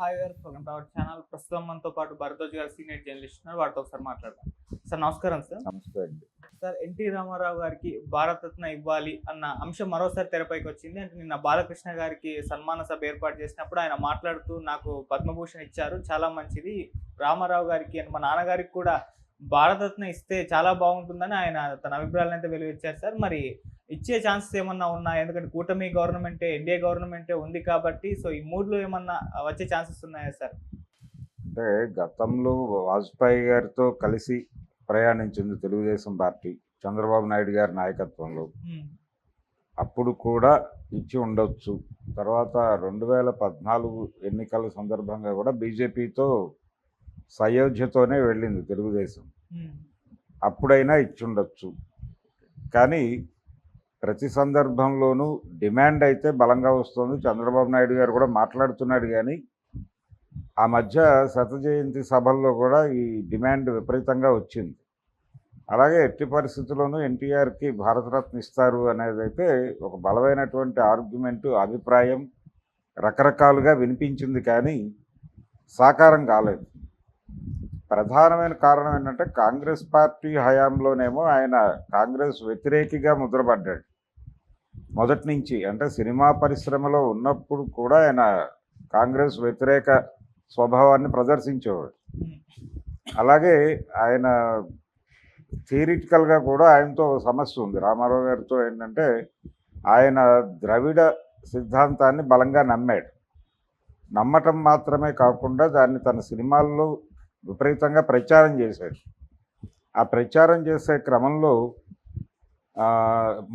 Hi గారు welcome to our channel. ప్రస్తుతం మనతో పాటు భరద్వాజ్ గారు సీనియర్ జర్నలిస్ట్ ఉన్నారు. వారితో ఒకసారి మాట్లాడదాం. సార్ నమస్కారం సార్. నమస్తే అండి. సార్ ఎన్టీ రామారావు గారికి భారతరత్న ఇవ్వాలి అన్న అంశం మరోసారి తెరపైకి వచ్చింది. అంటే నిన్న బాలకృష్ణ గారికి సన్మాన సభ ఏర్పాటు చేసినప్పుడు ఆయన మాట్లాడుతూ నాకు పద్మభూషణ్ ఇచ్చారు. చాలా మంచిది. రామారావు గారికి and మా నాన్నగారికి కూడా భారతరత్న ఇస్తే చాలా బాగుంటుందని ఆయన తన అభిప్రాయాలను అయితే వెలువచ్చారు సార్. మరి ఇచ్చే ఛాన్సెస్ ఏమన్నా ఉన్నాయా? ఎందుకంటే కూటమి గవర్నమెంటే ఎన్డీఏ గవర్నమెంటే ఉంది కాబట్టి సో ఈ మూడులో ఏమన్నా వచ్చే ఛాన్సెస్ ఉన్నాయా సార్? అంటే గతంలో వాజ్పేయి గారితో కలిసి ప్రయాణించింది తెలుగుదేశం పార్టీ చంద్రబాబు నాయుడు గారి నాయకత్వంలో. అప్పుడు కూడా ఇచ్చి ఉండొచ్చు. తర్వాత రెండు వేల పద్నాలుగు ఎన్నికల సందర్భంగా కూడా బీజేపీతో సయోధ్యతోనే వెళ్ళింది తెలుగుదేశం. అప్పుడైనా ఇచ్చి ఉండొచ్చు. కానీ ప్రతి సందర్భంలోనూ డిమాండ్ అయితే బలంగా వస్తుంది. చంద్రబాబు నాయుడు గారు కూడా మాట్లాడుతున్నాడు కానీ ఆ మధ్య శత జయంతి సభల్లో కూడా ఈ డిమాండ్ విపరీతంగా వచ్చింది. అలాగే ఎట్టి పరిస్థితుల్లోనూ ఎన్టీఆర్కి భారతరత్న ఇస్తారు అనేది అయితే ఒక బలమైనటువంటి ఆర్గ్యుమెంట్ అభిప్రాయం రకరకాలుగా వినిపించింది కానీ సాకారం కాలేదు. ప్రధానమైన కారణం ఏంటంటే కాంగ్రెస్ పార్టీ హయాంలోనేమో ఆయన కాంగ్రెస్ వ్యతిరేకిగా ముద్రపడ్డాడు. మొదటి నుంచి అంటే సినిమా పరిశ్రమలో ఉన్నప్పుడు కూడా ఆయన కాంగ్రెస్ వ్యతిరేక స్వభావాన్ని ప్రదర్శించేవాడు. అలాగే ఆయన థియరిటికల్గా కూడా ఆయనతో సమస్య ఉంది. రామారావు గారితో ఏంటంటే ఆయన ద్రవిడ సిద్ధాంతాన్ని బలంగా నమ్మాడు. నమ్మటం మాత్రమే కాకుండా దాన్ని తన సినిమాల్లో విపరీతంగా ప్రచారం చేశాడు. ఆ ప్రచారం చేసే క్రమంలో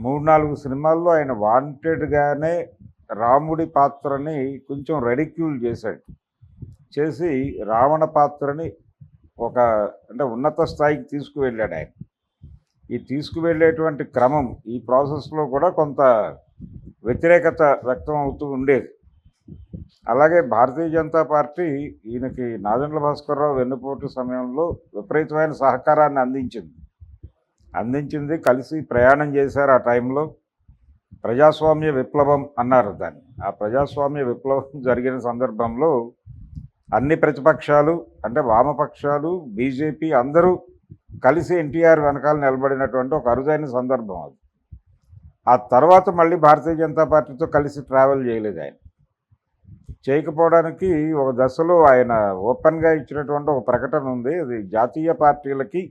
మూడు నాలుగు సినిమాల్లో ఆయన వాంటెడ్గానే రాముడి పాత్రని కొంచెం రెడిక్యూల్ చేశాడు. చేసి రావణ పాత్రని ఒక అంటే ఉన్నత స్థాయికి తీసుకువెళ్ళాడు ఆయన. ఈ తీసుకువెళ్ళేటువంటి క్రమం ఈ ప్రాసెస్లో కూడా కొంత వ్యతిరేకత వ్యక్తం అవుతూ ఉండేది. అలాగే భారతీయ జనతా పార్టీ ఈయనకి నాదెండ్ల భాస్కర్రావు వెన్నుపోటు సమయంలో విపరీతమైన సహకారాన్ని అందించింది. అందించింది కలిసి ప్రయాణం చేశారు ఆ టైంలో. ప్రజాస్వామ్య విప్లవం అన్నారు దాన్ని. ఆ ప్రజాస్వామ్య విప్లవం జరిగిన సందర్భంలో అన్ని ప్రతిపక్షాలు అంటే వామపక్షాలు బీజేపీ అందరూ కలిసి ఎన్టీఆర్ వెనకాల నిలబడినటువంటి ఒక అరుదైన సందర్భం అది. ఆ తర్వాత మళ్ళీ భారతీయ జనతా పార్టీతో కలిసి ట్రావెల్ చేయలేదు ఆయన. చేయకపోవడానికి ఒక దశలో ఆయన ఓపెన్గా ఇచ్చినటువంటి ఒక ప్రకటన ఉంది. అది జాతీయ పార్టీలకి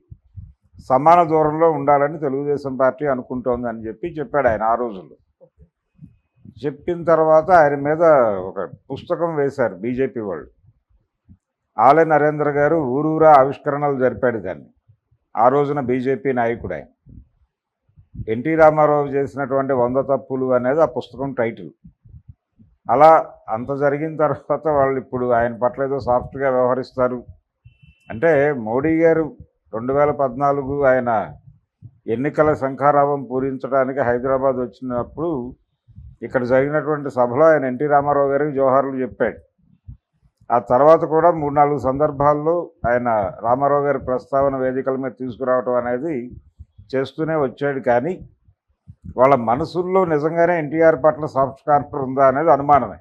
సమాన దూరంలో ఉండాలని తెలుగుదేశం పార్టీ అనుకుంటోంది అని చెప్పి చెప్పాడు ఆయన ఆ రోజుల్లో. చెప్పిన తర్వాత ఆయన మీద ఒక పుస్తకం వేశారు బీజేపీ వాళ్ళు. ఆలే నరేంద్ర గారు ఊరూరా ఆవిష్కరణలు జరిపాడు దాన్ని. ఆ రోజున బీజేపీ నాయకుడు ఆయన. ఎన్టీ రామారావు చేసినటువంటి వంద తప్పులు అనేది ఆ పుస్తకం టైటిల్. అలా అంత జరిగిన తర్వాత వాళ్ళు ఇప్పుడు ఆయన పట్ల ఏదో సాఫ్ట్గా వ్యవహరిస్తారు. అంటే మోడీ గారు రెండు వేల పద్నాలుగు ఆయన ఎన్నికల శంఖారావం పూరించడానికి హైదరాబాద్ వచ్చినప్పుడు ఇక్కడ జరిగినటువంటి సభలో ఆయన ఎన్టీ రామారావు గారికి జోహార్లు చెప్పాడు. ఆ తర్వాత కూడా మూడు నాలుగు సందర్భాల్లో ఆయన రామారావు గారి ప్రస్తావన వేదికల మీద తీసుకురావటం అనేది చేస్తూనే వచ్చాడు కానీ వాళ్ళ మనసుల్లో నిజంగానే ఎన్టీఆర్ పట్ల సాఫ్ట్ ఉందా అనేది అనుమానమే.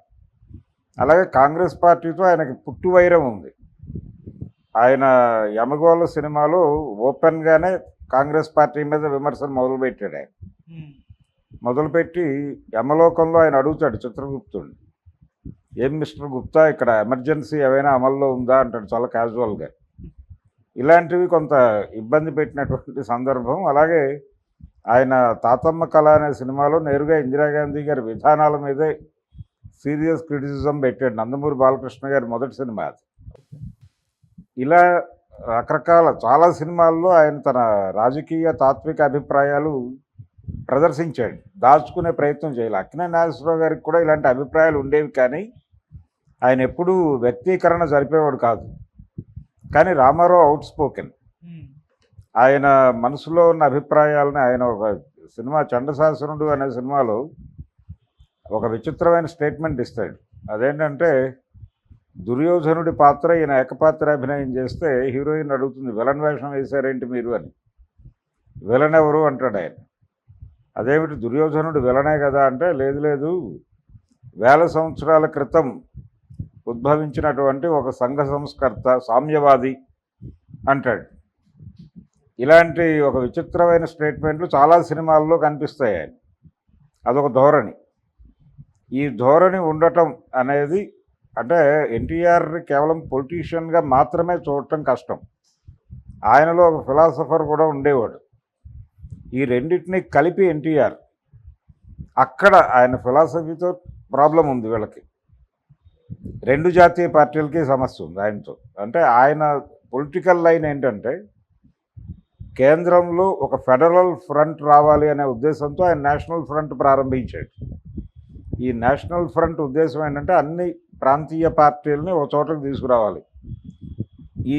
అలాగే కాంగ్రెస్ పార్టీతో ఆయనకి పుట్టు వైరం ఉంది. ఆయన యమగోళ సినిమాలో ఓపెన్గానే కాంగ్రెస్ పార్టీ మీద విమర్శలు మొదలుపెట్టాడు ఆయన. ఉమ్, మొదలుపెట్టి యమలోకంలో ఆయన అడుగుతాడు చిత్రగుప్తుడిని ఏం మిస్టర్ గుప్తా ఇక్కడ ఎమర్జెన్సీ ఏమైనా అమల్లో ఉందా? అంటాడు చాలా క్యాజువల్గా ఇలాంటివి కొంత ఇబ్బంది పెట్టినటువంటి సందర్భం. అలాగే ఆయన తాతమ్మ కళ అనే సినిమాలో నేరుగా ఇందిరాగాంధీ గారి విధానాల మీదే సీరియస్ క్రిటిసిజం పెట్టాడు నందమూరి బాలకృష్ణ గారి మొదటి సినిమా అది. ఇలా రకరకాల చాలా సినిమాల్లో ఆయన తన రాజకీయ తాత్విక అభిప్రాయాలు ప్రదర్శించాడు. దాచుకునే ప్రయత్నం చేయాలి. అక్కినే నాగేశ్వరరావు గారికి కూడా ఇలాంటి అభిప్రాయాలు ఉండేవి కానీ ఆయన ఎప్పుడూ వ్యక్తీకరణ జరిపేవాడు కాదు. కానీ రామారావు అవుట్ స్పోకెన్ ఆయన మనసులో ఉన్న అభిప్రాయాలని ఆయన ఒక సినిమా చండశాసనుడు అనే సినిమాలో ఒక విచిత్రమైన స్టేట్మెంట్ ఇస్తాడు. అదేంటంటే దుర్యోధనుడి పాత్ర ఈయన ఏకపాత్ర అభినయం చేస్తే హీరోయిన్ అడుగుతుంది విలన్ వేషం వేశారేంటి మీరు? అని. విలన్ ఎవరు? అంటాడు ఆయన. అదేమిటి దుర్యోధనుడు విలనే కదా అంటే లేదు లేదు. వేల సంవత్సరాల క్రితం ఉద్భవించినటువంటి ఒక సంఘ సంస్కర్త సామ్యవాది అంటాడు. ఇలాంటి ఒక విచిత్రమైన స్టేట్మెంట్లు చాలా సినిమాల్లో కనిపిస్తాయి ఆయన. అదొక ధోరణి. ఈ ధోరణి ఉండటం అనేది అంటే ఎన్టీఆర్ కేవలం పొలిటీషియన్గా మాత్రమే చూడటం కష్టం. ఆయనలో ఒక ఫిలాసఫర్ కూడా ఉండేవాడు. ఈ రెండింటిని కలిపి ఎన్టీఆర్. అక్కడ ఆయన ఫిలాసఫీతో ప్రాబ్లం ఉంది వీళ్ళకి. రెండు జాతీయ పార్టీలకి సమస్య ఉంది ఆయనతో. అంటే ఆయన పొలిటికల్ లైన్ ఏంటంటే కేంద్రంలో ఒక ఫెడరల్ ఫ్రంట్ రావాలి అనే ఉద్దేశంతో ఆయన నేషనల్ ఫ్రంట్ ప్రారంభించాడు. ఈ నేషనల్ ఫ్రంట్ ఉద్దేశం ఏంటంటే అన్ని ప్రాంతీయ పార్టీలని ఒక చోటకు తీసుకురావాలి. ఈ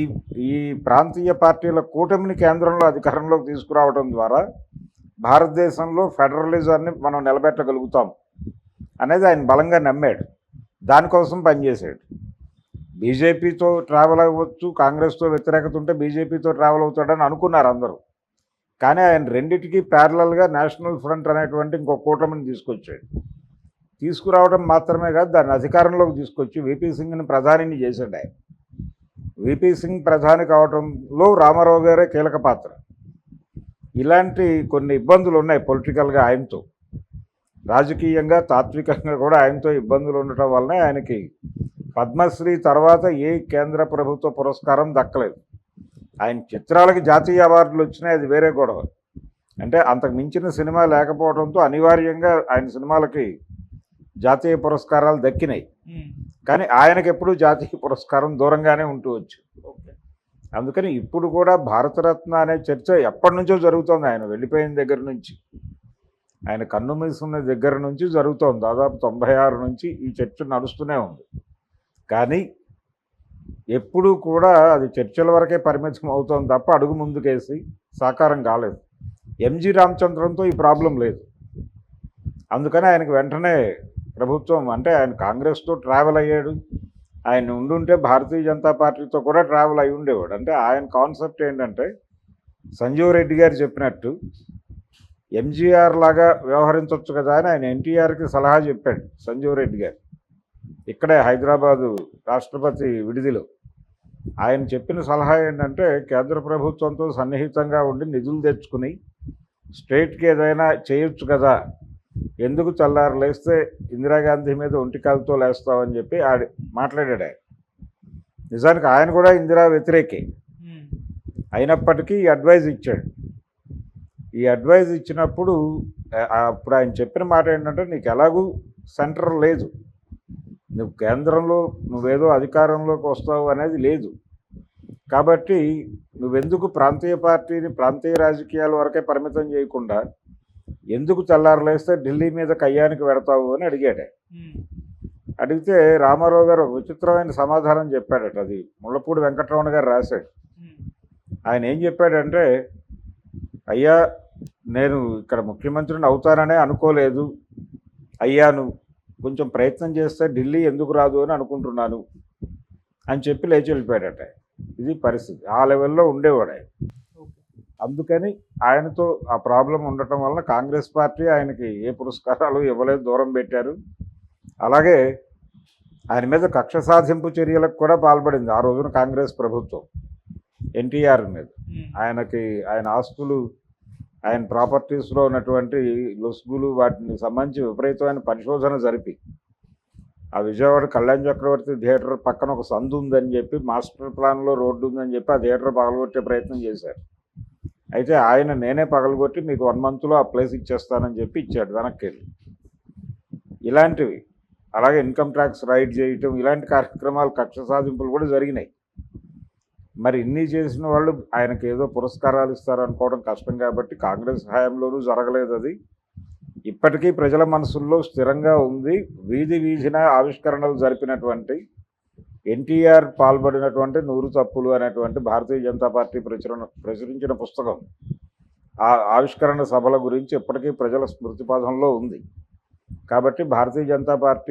ఈ ప్రాంతీయ పార్టీల కూటమిని కేంద్రంలో అధికారంలోకి తీసుకురావడం ద్వారా భారతదేశంలో ఫెడరలిజాన్ని మనం నిలబెట్టగలుగుతాం అనేది ఆయన బలంగా నమ్మాడు. దానికోసం పనిచేశాడు. బీజేపీతో ట్రావెల్ అవ్వచ్చు కాంగ్రెస్తో వ్యతిరేకత ఉంటే బీజేపీతో ట్రావెల్ అవుతాడని అనుకున్నారు అందరూ. కానీ ఆయన రెండింటికి ప్యారలల్గా నేషనల్ ఫ్రంట్ అనేటువంటి ఇంకో కూటమిని తీసుకొచ్చాడు. తీసుకురావడం మాత్రమే కాదు దాన్ని అధికారంలోకి తీసుకొచ్చి విపి సింగ్ని ప్రధానిని చేశాడు ఆయన. విపి సింగ్ ప్రధాని కావడంలో రామారావు గారే కీలక పాత్ర. ఇలాంటి కొన్ని ఇబ్బందులు ఉన్నాయి పొలిటికల్గా ఆయనతో. రాజకీయంగా తాత్వికంగా కూడా ఆయనతో ఇబ్బందులు ఉండటం వలన ఆయనకి పద్మశ్రీ తర్వాత ఏ కేంద్ర ప్రభుత్వ పురస్కారం దక్కలేదు. ఆయన చిత్రాలకి జాతీయ అవార్డులు వచ్చినాయి అది వేరే గొడవ. అంటే అంతకు మించిన సినిమా లేకపోవడంతో అనివార్యంగా ఆయన సినిమాలకి జాతీయ పురస్కారాలు దక్కినాయి. ఉమ్, కానీ ఆయనకి ఎప్పుడూ జాతీయ పురస్కారం దూరంగానే ఉంటూ వచ్చు ఓకే. అందుకని ఇప్పుడు కూడా భారతరత్న అనే చర్చ ఎప్పటి నుంచో జరుగుతోంది. ఆయన వెళ్ళిపోయిన దగ్గర నుంచి ఆయన కన్ను మూసుకున్న దగ్గర నుంచి జరుగుతోంది. దాదాపు తొంభై ఆరు నుంచి ఈ చర్చ నడుస్తూనే ఉంది. కానీ ఎప్పుడూ కూడా అది చర్చల వరకే పరిమితం అవుతోంది తప్ప అడుగు ముందుకేసి సాకారం కాలేదు. ఎంజి రామచంద్రంతో ఈ ప్రాబ్లం లేదు. అందుకని ఆయనకు వెంటనే ప్రభుత్వం అంటే ఆయన కాంగ్రెస్తో ట్రావెల్ అయ్యాడు. ఆయన ఉండుంటే భారతీయ జనతా పార్టీతో కూడా ట్రావెల్ అయి ఉండేవాడు. అంటే ఆయన కాన్సెప్ట్ ఏంటంటే సంజీవ్ రెడ్డి గారు చెప్పినట్టు ఎంజీఆర్ లాగా వ్యవహరించవచ్చు కదా అని ఆయన ఎన్టీఆర్కి సలహా చెప్పాడు సంజీవ్ రెడ్డి గారు. ఇక్కడే హైదరాబాదు రాష్ట్రపతి విడిదిలో. ఆయన చెప్పిన సలహా ఏంటంటే కేంద్ర ప్రభుత్వంతో సన్నిహితంగా ఉండి నిధులు తెచ్చుకుని స్టేట్కి ఏదైనా చేయొచ్చు కదా ఎందుకు చల్లారు? లేస్తే ఇందిరాగాంధీ మీద ఒంటికాలతో లేస్తామని చెప్పి ఆడి మాట్లాడాడు ఆయన. నిజానికి ఆయన కూడా ఇందిరా వ్యతిరేకే. అయినప్పటికీ ఈ అడ్వైజ్ ఇచ్చాడు. ఈ అడ్వైజ్ ఇచ్చినప్పుడు అప్పుడు ఆయన చెప్పిన మాట ఏంటంటే నీకు ఎలాగూ సెంటర్ లేదు. నువ్వు కేంద్రంలో నువ్వేదో అధికారంలోకి వస్తావు అనేది లేదు. కాబట్టి నువ్వెందుకు ప్రాంతీయ పార్టీని ప్రాంతీయ రాజకీయాల వరకే పరిమితం చేయకుండా ఎందుకు తెల్లారలేస్తే ఢిల్లీ మీద కయ్యానికి పెడతావు అని అడిగాడు. అడిగితే రామారావు గారు ఒక విచిత్రమైన సమాధానం చెప్పాడట. అది ముళ్ళపూడి వెంకటరమణ గారు రాశాడు. ఆయన ఏం చెప్పాడంటే అయ్యా నేను ఇక్కడ ముఖ్యమంత్రిని అవుతాననే అనుకోలేదు. అయ్యాను కొంచెం ప్రయత్నం చేస్తే ఢిల్లీ ఎందుకు రాదు అని అనుకుంటున్నాను అని చెప్పి లేచి వెళ్ళిపోయాడట. ఇది పరిస్థితి. ఆ లెవెల్లో ఉండేవాడు ఆయన. అందుకని ఆయనతో ఆ ప్రాబ్లం ఉండటం వలన కాంగ్రెస్ పార్టీ ఆయనకి ఏ పురస్కారాలు ఇవ్వలేదు దూరం పెట్టారు. అలాగే ఆయన మీద కక్ష సాధింపు చర్యలకు కూడా పాల్పడింది ఆ రోజున కాంగ్రెస్ ప్రభుత్వం ఎన్టీఆర్ మీద. ఆయనకి ఆయన ఆస్తులు ఆయన ప్రాపర్టీస్లో ఉన్నటువంటి లొసుగులు వాటిని సంబంధించి విపరీతమైన పరిశోధన జరిపి ఆ విజయవాడ కళ్యాణ్ చక్రవర్తి థియేటర్ పక్కన ఒక సందు ఉందని చెప్పి మాస్టర్ ప్లాన్లో రోడ్డు ఉందని చెప్పి ఆ థియేటర్ పగలగొట్టే ప్రయత్నం చేశారు. అయితే ఆయన నేనే పగలగొట్టి మీకు వన్ మంత్లో ఆ ప్లేస్ ఇచ్చేస్తానని చెప్పి ఇచ్చాడు వెనక్కి వెళ్ళి ఇలాంటివి. అలాగే ఇన్కమ్ ట్యాక్స్ రైడ్ చేయటం ఇలాంటి కార్యక్రమాలు కక్ష సాధింపులు కూడా జరిగినాయి. మరి ఇన్ని చేసిన వాళ్ళు ఆయనకు ఏదో పురస్కారాలు ఇస్తారనుకోవడం కష్టం కాబట్టి కాంగ్రెస్ హయాంలోనూ జరగలేదు అది. ఇప్పటికీ ప్రజల మనసుల్లో స్థిరంగా ఉంది వీధి వీధిన ఆవిష్కరణలు జరిపినటువంటి ఎన్టీఆర్ పాల్పడినటువంటి నూరు తప్పులు అనేటువంటి భారతీయ జనతా పార్టీ ప్రచురణ ప్రచురించిన పుస్తకం. ఆ ఆవిష్కరణ సభల గురించి ఇప్పటికీ ప్రజల స్మృతిపథంలో ఉంది. కాబట్టి భారతీయ జనతా పార్టీ